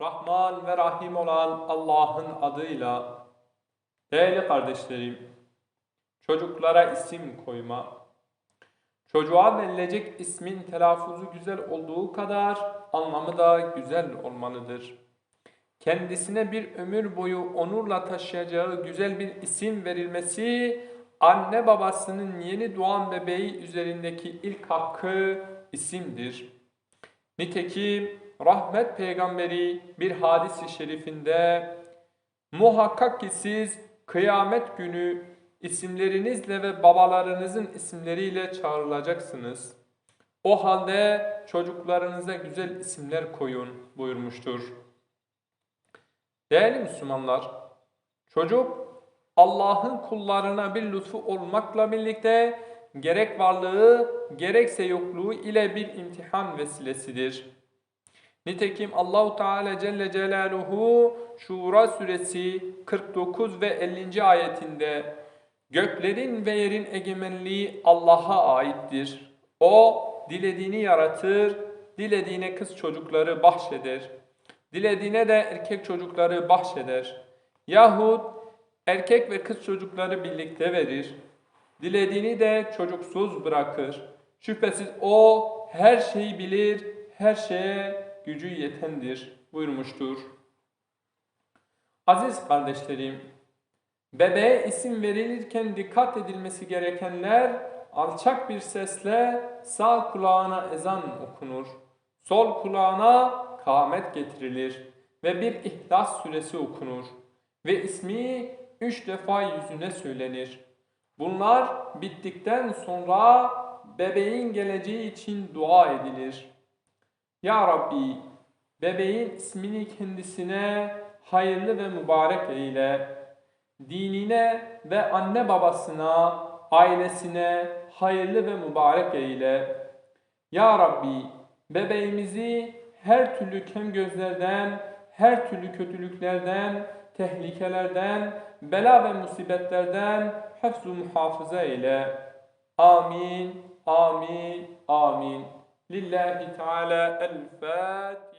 Rahman ve Rahim olan Allah'ın adıyla. Değerli kardeşlerim, çocuklara isim koyma. Çocuğa verilecek ismin telaffuzu güzel olduğu kadar anlamı da güzel olmalıdır. Kendisine bir ömür boyu onurla taşıyacağı güzel bir isim verilmesi anne babasının yeni doğan bebeği üzerindeki ilk hakkı isimdir. Nitekim rahmet peygamberi bir hadis-i şerifinde muhakkak ki siz kıyamet günü isimlerinizle ve babalarınızın isimleriyle çağrılacaksınız. O halde çocuklarınıza güzel isimler koyun buyurmuştur. Değerli Müslümanlar, çocuk Allah'ın kullarına bir lütfu olmakla birlikte gerek varlığı gerekse yokluğu ile bir imtihan vesilesidir. Nitekim Allahu Teala Celle Celaluhu Şura suresi 49 ve 50. ayetinde göklerin ve yerin egemenliği Allah'a aittir. O dilediğini yaratır, dilediğine kız çocukları bahşeder. Dilediğine de erkek çocukları bahşeder. Yahut erkek ve kız çocukları birlikte verir. Dilediğini de çocuksuz bırakır. Şüphesiz o her şeyi bilir, her şeye gücü yetendir buyurmuştur. Aziz kardeşlerim, bebeğe isim verilirken dikkat edilmesi gerekenler alçak bir sesle sağ kulağına ezan okunur. Sol kulağına kâmet getirilir ve bir İhlas suresi okunur ve ismi üç defa yüzüne söylenir. Bunlar bittikten sonra bebeğin geleceği için dua edilir. Ya Rabbi, bebeğin ismini kendisine hayırlı ve mübarek eyle. Dinine ve anne babasına, ailesine hayırlı ve mübarek eyle. Ya Rabbi, bebeğimizi her türlü kem gözlerden, her türlü kötülüklerden, tehlikelerden, bela ve musibetlerden hafzu muhafaza eyle. Amin, amin, amin. لله تعالى الفاتحة.